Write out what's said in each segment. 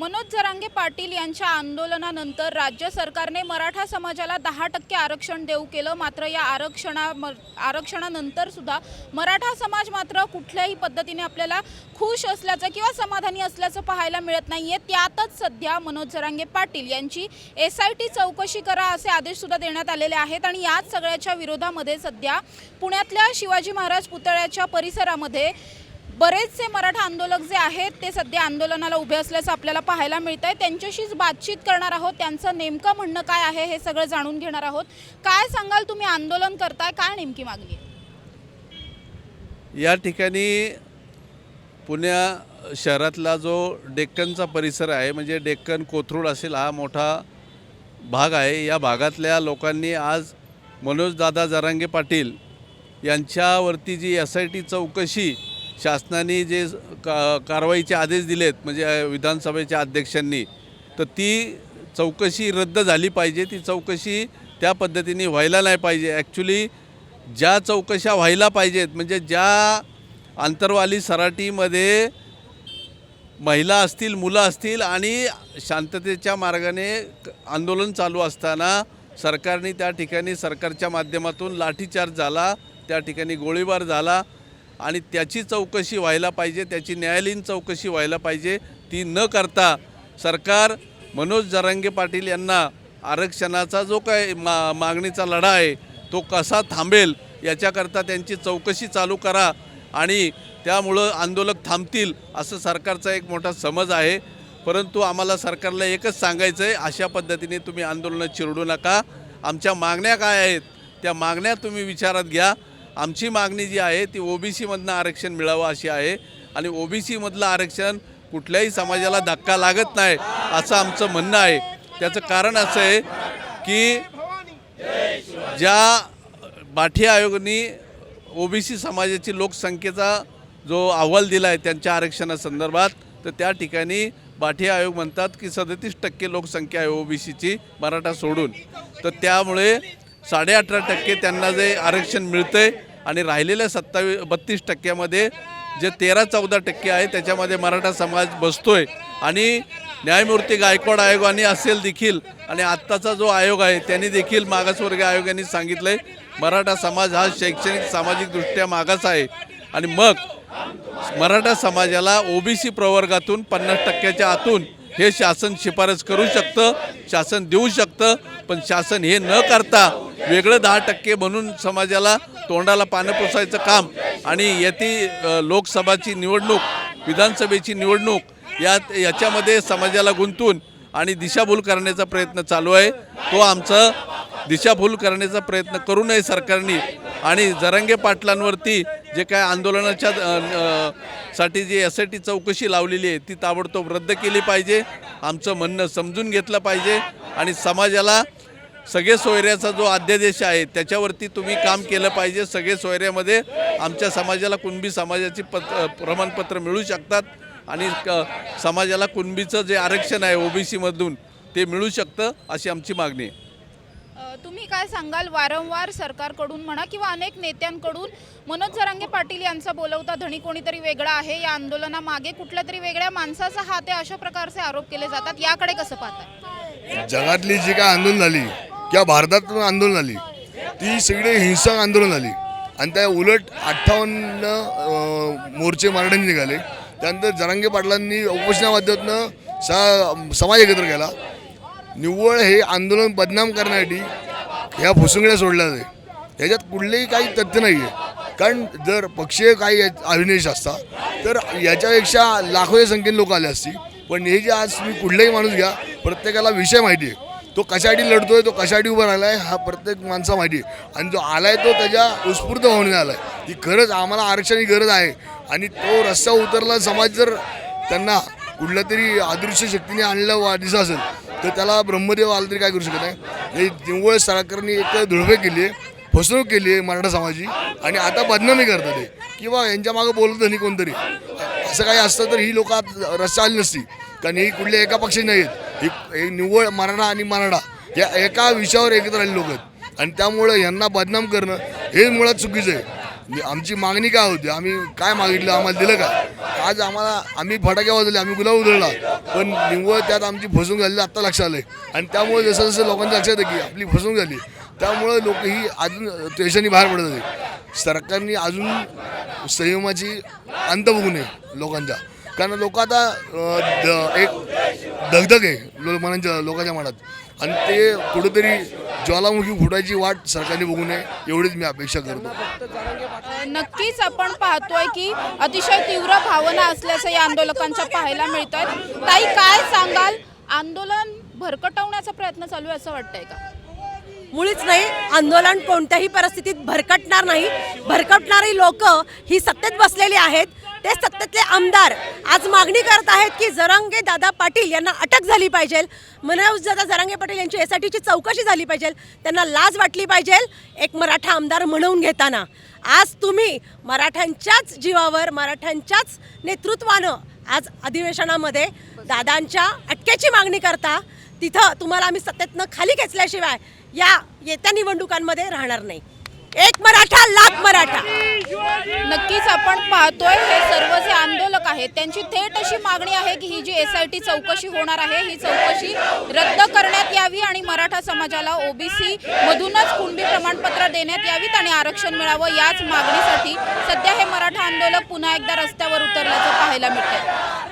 मनोज जरांगे पाटील यांच्या आंदोलनानंतर राज्य सरकारने मराठा समाजाला दहा टक्के आरक्षण देऊ केलं. मात्र या आरक्षणा म- आरक्षणानंतर सुद्धा मराठा समाज मात्र कुठल्याही पद्धतीने आपल्याला खुश असल्याचं किंवा समाधानी असल्याचं पाहायला मिळत नाहीये. त्यातच सध्या मनोज जरांगे पाटील यांची एस आय टी चौकशी करा असे आदेश सुद्धा देण्यात आलेले आहेत आणि याच सगळ्याच्या विरोधामध्ये सध्या पुण्यातल्या शिवाजी महाराज पुतळ्याच्या परिसरामध्ये बरेचसे मराठा आंदोलक जे आहेत ते सध्या आंदोलनाला उभे असल्याचं आपल्याला पाहायला मिळत आहे त्यांच्याशीच बातचीत करणार आहोत. त्यांचं नेमकं म्हणणं काय आहे हे सगळं जाणून घेणार आहोत. काय सांगाल तुम्ही? आंदोलन करताय काय नेमकी मागणी आहे? या ठिकाणी पुण्या शहरातला जो डेक्कनचा परिसर आहे म्हणजे डेक्कन कोथरूड असेल हा मोठा भाग आहे. या भागातल्या लोकांनी आज मनोजदादा जरांगे पाटील यांच्यावरती जी एस आय टी चौकशी शासनाने जे का कारवाईचे आदेश दिलेत म्हणजे विधानसभेच्या अध्यक्षांनी तर ती चौकशी रद्द झाली पाहिजे. ती चौकशी त्या पद्धतीने व्हायला नाही पाहिजे. ॲक्च्युली ज्या चौकशा व्हायला पाहिजेत म्हणजे ज्या आंतरवाली सराटीमध्ये महिला असतील मुलं असतील आणि शांततेच्या मार्गाने क- आंदोलन चालू असताना सरकारने त्या ठिकाणी सरकारच्या माध्यमातून लाठीचार्ज झाला त्या ठिकाणी गोळीबार झाला आणि त्याची चौकशी व्हायला पाहिजे त्याची न्यायालयीन चौकशी व्हायला पाहिजे ती न करता सरकार मनोज जरांगे पाटील यांना आरक्षणाचा जो काय मा मागणीचा लढा आहे तो कसा थांबेल याच्याकरता त्यांची चौकशी चालू करा आणि त्यामुळं आंदोलक थांबतील असं सरकारचा एक मोठा समज आहे. परंतु आम्हाला सरकारला एकच सांगायचं आहे अशा पद्धतीने तुम्ही आंदोलनं चिरडू नका. आमच्या मागण्या काय आहेत त्या मागण्या तुम्ही विचारात घ्या. आमची मागणी जी आहे ती ओबीसीमधनं आरक्षण मिळावं अशी आहे. आणि ओबीसीमधलं आरक्षण कुठल्याही समाजाला धक्का लागत नाही असं आमचं म्हणणं आहे. त्याचं कारण असं आहे की ज्या बाठी आयोगाने ओबीसी समाजाची लोकसंख्येचा जो अहवाल दिला आहे त्यांच्या आरक्षणासंदर्भात तर त्या ठिकाणी बाठी आयोग म्हणतात की सदतीस टक्के लोकसंख्या आहे ओबीसीची मराठा सोडून. तर त्यामुळे साडे अठरा टक्के त्यांना जे आरक्षण मिळतंय आणि राहिलेल्या सत्तावी बत्तीस टक्क्यामध्ये जे तेरा चौदा टक्के आहे त्याच्यामध्ये मराठा समाज बसतोय. आणि न्यायमूर्ती गायकवाड आयोगाने असेल देखील आणि आत्ताचा जो आयोग आहे त्यांनी देखील मागासवर्गीय आयोगाने सांगितलंय मराठा समाज हा शैक्षणिक सामाजिकदृष्ट्या मागास आहे. आणि मग मराठा समाजाला ओबीसी प्रवर्गातून पन्नास टक्क्याच्या आतून हे शासन शिफारस करू शकतं शासन देऊ शकतं पण शासन हे न करता वेगळं दहा टक्के म्हणून समाजाला तोंडाला पानं पोसायचं काम आणि येथे लोकसभाची निवडणूक विधानसभेची निवडणूक यात याच्यामध्ये समाजाला गुंतून आणि दिशाभूल करण्याचा प्रयत्न चालू आहे. तो आमचं दिशाभूल करण्याचा प्रयत्न करू नये सरकारने आणि जरंगे पाटलांवरती जे काय आंदोलनाच्या साठी जी एस आय टी चौकशी लावलेली आहे ती ताबडतोब रद्द केली पाहिजे. आमचं म्हणणं समजून घेतलं पाहिजे. आणि समाजाला सगळे सोयऱ्याचा जो अध्यादेश आहे त्याच्यावरती तुम्ही काम केलं पाहिजे. सगळे सोयऱ्यामध्ये आमच्या समाजाला कुणबी समाजाची पत प्रमाणपत्र मिळू शकतात. आणि क समाजाला कुणबीचं जे आरक्षण आहे ओबीसीमधून ते मिळू शकतं अशी आमची मागणी आहे. तुम्ही काय सांगाल? वारंवार सरकारकडून म्हणा किंवा अनेक नेत्यांकडून मनोज जरांगे पाटील यांचा बोलवता धणी कोणीतरी वेगळा आहे? या आंदोलनामागे कुठल्या तरी वेगळ्या माणसाचा हात आहे अशा प्रकारचे आरोप केले जातात. याकडे कसं पाहतात जगातली जी काय आंदोलन झाली किंवा भारतात आंदोलन झाली ती सगळी हिंसक आंदोलन झाली. आणि त्या उलट अठ्ठावन्न मोर्चे मराठ्यांनी निघाले. त्यानंतर जरांगे पाटलांनी उपोषणा माध्यमातून समाज एकत्र केला. निव्वळ हे आंदोलन बदनाम करण्यासाठी ह्या फुसुंगड्या सोडल्या जाते. ह्याच्यात कुठलेही काही तथ्य नाही आहे कारण जर पक्षीय काही यात अभिनिवेश असता तर याच्यापेक्षा लाखोच्या संख्येने लोक आले असतील. पण हे जे आज तुम्ही कुठलाही माणूस घ्या प्रत्येकाला विषय माहिती आहे. तो कशासाठी लढतोय तो कशासाठी उभा राहिला आहे हा प्रत्येक माणसा माहिती आहे. आणि जो आलाय तो त्याच्या उत्स्फूर्त भावनेने आलाय. की खरंच आम्हाला आरक्षणाची गरज आहे. आणि तो रस्ता उतरला समाज जर त्यांना कुठल्या तरी अदृश्य शक्तीने आणलं वा दिसं असेल तर त्याला ब्रह्मदेव आला तरी काय करू शकत नाही. हे निव्वळ सरकारने एक धुळवे केली आहे फसवणूक केली आहे मराठा समाजाची आणि आता बदनामी करतात ते. किंवा यांच्या मागं बोलत नाही कोणतरी. असं काही असतं तर ही लोक रस्ता आली नसती. कारण ही कुठल्या एका पक्षी नाही आहेत ही हे निव्वळ मराठा आणि मराठा या एका विषयावर एकत्र आलेली लोक आहेत. आणि त्यामुळं यांना बदनाम करणं हे मुळात चुकीचं आहे. आमची मागणी काय होती? आम्ही काय मागितलं? आम्हाला दिलं का आज आम्हाला आम्ही फटाके वाजवले आम्ही गुलाब उधळला. पण निव्वळ त्यात आमची फसवणूक झालेली आत्ता लक्षात आलं आणि त्यामुळे जसं जसं लोकांच्या लक्षात येतं की आपली फसवणूक झाली त्यामुळे लोक ही अजून त्वेषाने बाहेर पडत होते. सरकारने अजून संयमाची अंत बघू नये लोकांच्या. कारण लोक आता द- एक दगदग आहे लो मनांच्या लोकांच्या मनात. आणि ते कुठेतरी ज्वालामुखी फुटायची वाट सरकारने बघू नये एवढीच मी अपेक्षा करतो. नक्कीच आपण पाहतोय की अतिशय तीव्र भावना असल्याचं या आंदोलकांच्या पाहायला मिळत आहेत ताई काय सांगाल? आंदोलन भरकटवण्याचा प्रयत्न चालू आहे असं वाटतंय का? मुळीच नाही आंदोलन कोणत्याही परिस्थितीत भरकटणार नाही. भरकटणारी लोक ही सत्तेत बसलेली आहेत. ते सत्तेतले आमदार आज मागणी करत आहेत की जरांगे दादा पाटील यांना अटक झाली पाहिजे. मनोज दादा जरांगे पाटील यांची एस चौकशी झाली पाहिजे. त्यांना लाज वाटली पाहिजे एक मराठा आमदार म्हणवून घेताना. आज तुम्ही मराठ्यांच्याच जीवावर मराठ्यांच्याच नेतृत्वानं आज अधिवेशनामध्ये दादांच्या अटकेची मागणी करता तिथं तुम्हाला आम्ही सत्तेतनं खाली खेचल्याशिवाय या येत्या निवडणुकांमध्ये राहणार नाही. एक मराठा लाख मराठा. नक्कीच आपण पाहतोय हे सर्व जे आंदोलक आहेत त्यांची थेट अशी मागणी आहे की ही जी एस आय टी चौकशी होणार आहे ही चौकशी रद्द करण्यात यावी आणि मराठा समाजाला ओबीसी मधूनच कुणबी प्रमाणपत्र देण्यात यावीत आणि आरक्षण मिळावं याच मागणीसाठी सध्या हे मराठा आंदोलक पुन्हा एकदा रस्त्यावर उतरल्याचं पाहायला मिळतंय.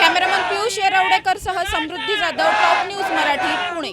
कॅमेरामन पियुष येरवडेकर सह Samruddhi Jadhav top news Marathi Pune.